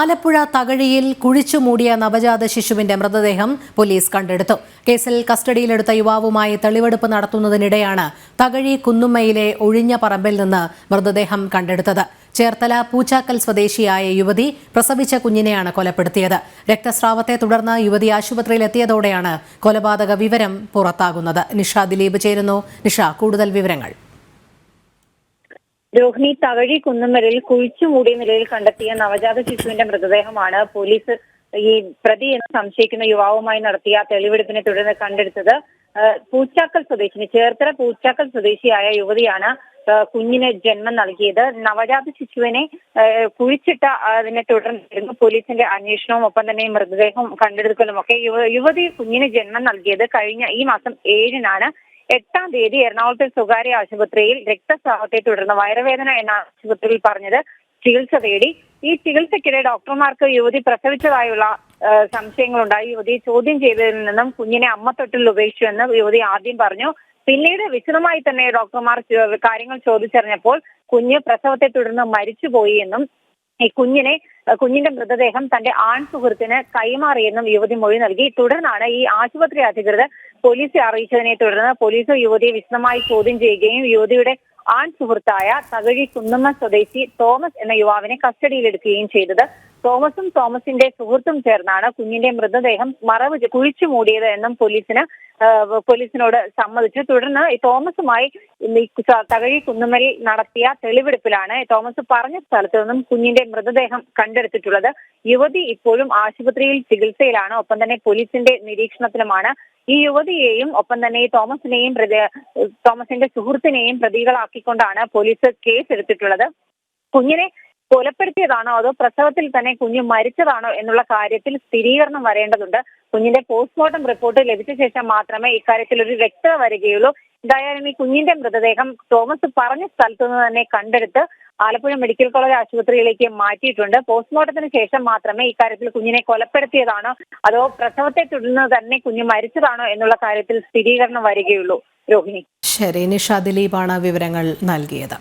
ആലപ്പുഴ തകഴിയിൽ കുഴിച്ചു മൂടിയ നവജാത ശിശുവിന്റെ മൃതദേഹം പോലീസ് കണ്ടെടുത്തു. കേസിൽ കസ്റ്റഡിയിലെടുത്ത യുവാവുമായി തെളിവെടുപ്പ് നടത്തുന്നതിനിടെയാണ് തകഴി കുന്നുമ്മയിലെ ഒഴിഞ്ഞ പറമ്പിൽ നിന്ന് മൃതദേഹം കണ്ടെടുത്തത്. ചേർത്തല പൂച്ചാക്കൽ സ്വദേശിയായ യുവതി പ്രസവിച്ച കുഞ്ഞിനെയാണ് കൊലപ്പെടുത്തിയത്. രക്തസ്രാവത്തെ തുടർന്ന് യുവതി ആശുപത്രിയിൽ എത്തിയതോടെയാണ് കൊലപാതക വിവരം പുറത്താകുന്നത്. നിഷ ദിലീപ് ചേരുന്നു. നിഷ കൂടുതൽ വിവരങ്ങൾ. രോഹിണി തകഴി കുന്നുമലിൽ കുഴിച്ചു മൂടിയ നിലയിൽ കണ്ടെത്തിയ നവജാത ശിശുവിന്റെ മൃതദേഹമാണ് പോലീസ് ഈ പ്രതി എന്ന് സംശയിക്കുന്ന യുവാവുമായി നടത്തിയ തെളിവെടുപ്പിനെ തുടർന്ന് കണ്ടെടുത്തത് പൂച്ചാക്കൽ സ്വദേശിനി ചേർത്തല പൂച്ചാക്കൽ സ്വദേശിയായ യുവതിയാണ് കുഞ്ഞിന് ജന്മം നൽകിയത്. നവജാത ശിശുവിനെ കുഴിച്ചിട്ട അതിനെ തുടർന്നായിരുന്നു പോലീസിന്റെ അന്വേഷണവും ഒപ്പം തന്നെ മൃതദേഹം കണ്ടെടുക്കലും ഒക്കെ യുവതി കുഞ്ഞിന് ജന്മം നൽകിയത് കഴിഞ്ഞ ഈ മാസം ഏഴിനാണ്. എട്ടാം തീയതി എറണാകുളത്തെ സ്വകാര്യ ആശുപത്രിയിൽ രക്തസ്രാവത്തെ തുടർന്ന് വയറുവേദന എന്ന ആശുപത്രിയിൽ പറഞ്ഞത് ചികിത്സ തേടി. ഈ ചികിത്സയ്ക്കിടെ ഡോക്ടർമാർക്ക് യുവതി പ്രസവിച്ചതായുള്ള സംശയങ്ങളുണ്ടായി. യുവതി ചോദ്യം ചെയ്തതിൽ നിന്നും കുഞ്ഞിനെ അമ്മ തൊട്ടിൽ ഉപേക്ഷിച്ചുവെന്ന് യുവതി ആദ്യം പറഞ്ഞു. പിന്നീട് വിശദമായി തന്നെ ഡോക്ടർമാർ കാര്യങ്ങൾ ചോദിച്ചറിഞ്ഞപ്പോൾ കുഞ്ഞ് പ്രസവത്തെ തുടർന്ന് മരിച്ചുപോയി എന്നും ഈ കുഞ്ഞിനെ കുഞ്ഞിന്റെ മൃതദേഹം തന്റെ ആൺ സുഹൃത്തിന് കൈമാറിയെന്നും യുവതി മൊഴി നൽകി. തുടർന്നാണ് ഈ ആശുപത്രി അധികൃതർ പോലീസിനെ അറിയിച്ചതിനെ തുടർന്ന് പോലീസ് യുവതിയെ വിശദമായി ചോദ്യം ചെയ്യുകയും യുവതിയുടെ ആൺ സുഹൃത്തായ തകഴി കുന്നമ്മ സ്വദേശി തോമസ് എന്ന യുവാവിനെ കസ്റ്റഡിയിലെടുക്കുകയും ചെയ്തത് തോമസും തോമസിന്റെ സുഹൃത്തും ചേർന്നാണ് കുഞ്ഞിന്റെ മൃതദേഹം മറവ് കുഴിച്ചു മൂടിയത് എന്നും പോലീസിന് പോലീസിനോട് സമ്മതിച്ചു. തുടർന്ന് തോമസുമായി തകഴി കുന്നുമൽ നടത്തിയ തെളിവെടുപ്പിലാണ് തോമസ് പറഞ്ഞ സ്ഥലത്ത് നിന്നും കുഞ്ഞിന്റെ മൃതദേഹം കണ്ടെടുത്തിട്ടുള്ളത്. യുവതി ഇപ്പോഴും ആശുപത്രിയിൽ ചികിത്സയിലാണ്. ഒപ്പം തന്നെ പോലീസിന്റെ നിരീക്ഷണത്തിലുമാണ്. ഈ യുവതിയെയും ഒപ്പം തന്നെ തോമസിനെയും തോമസിന്റെ സുഹൃത്തിനെയും പ്രതികളാക്കിക്കൊണ്ടാണ് പോലീസ് കേസ് എടുത്തിട്ടുള്ളത് കുഞ്ഞിനെ കൊലപ്പെടുത്തിയതാണോ? അതോ പ്രസവത്തിൽ തന്നെ കുഞ്ഞ് മരിച്ചതാണോ എന്നുള്ള കാര്യത്തിൽ സ്ഥിരീകരണം വരേണ്ടതുണ്ട്. കുഞ്ഞിന്റെ പോസ്റ്റ്മോർട്ടം റിപ്പോർട്ട് ലഭിച്ച ശേഷം മാത്രമേ ഇക്കാര്യത്തിൽ ഒരു വ്യക്തത വരികയുള്ളൂ. എന്തായാലും ഈ കുഞ്ഞിന്റെ മൃതദേഹം തോമസ് പറഞ്ഞ സ്ഥലത്തു നിന്ന് തന്നെ കണ്ടെടുത്ത് ആലപ്പുഴ മെഡിക്കൽ കോളേജ് ആശുപത്രിയിലേക്ക് മാറ്റിയിട്ടുണ്ട്. പോസ്റ്റ്മോർട്ടത്തിന് ശേഷം മാത്രമേ ഇക്കാര്യത്തിൽ കുഞ്ഞിനെ കൊലപ്പെടുത്തിയതാണോ? അതോ പ്രസവത്തെ തുടർന്ന് തന്നെ കുഞ്ഞ് മരിച്ചതാണോ എന്നുള്ള കാര്യത്തിൽ സ്ഥിരീകരണം വരികയുള്ളൂ. രോഹിണി. ശരി നിഷ ദിലീപാണ് വിവരങ്ങൾ നൽകിയത്.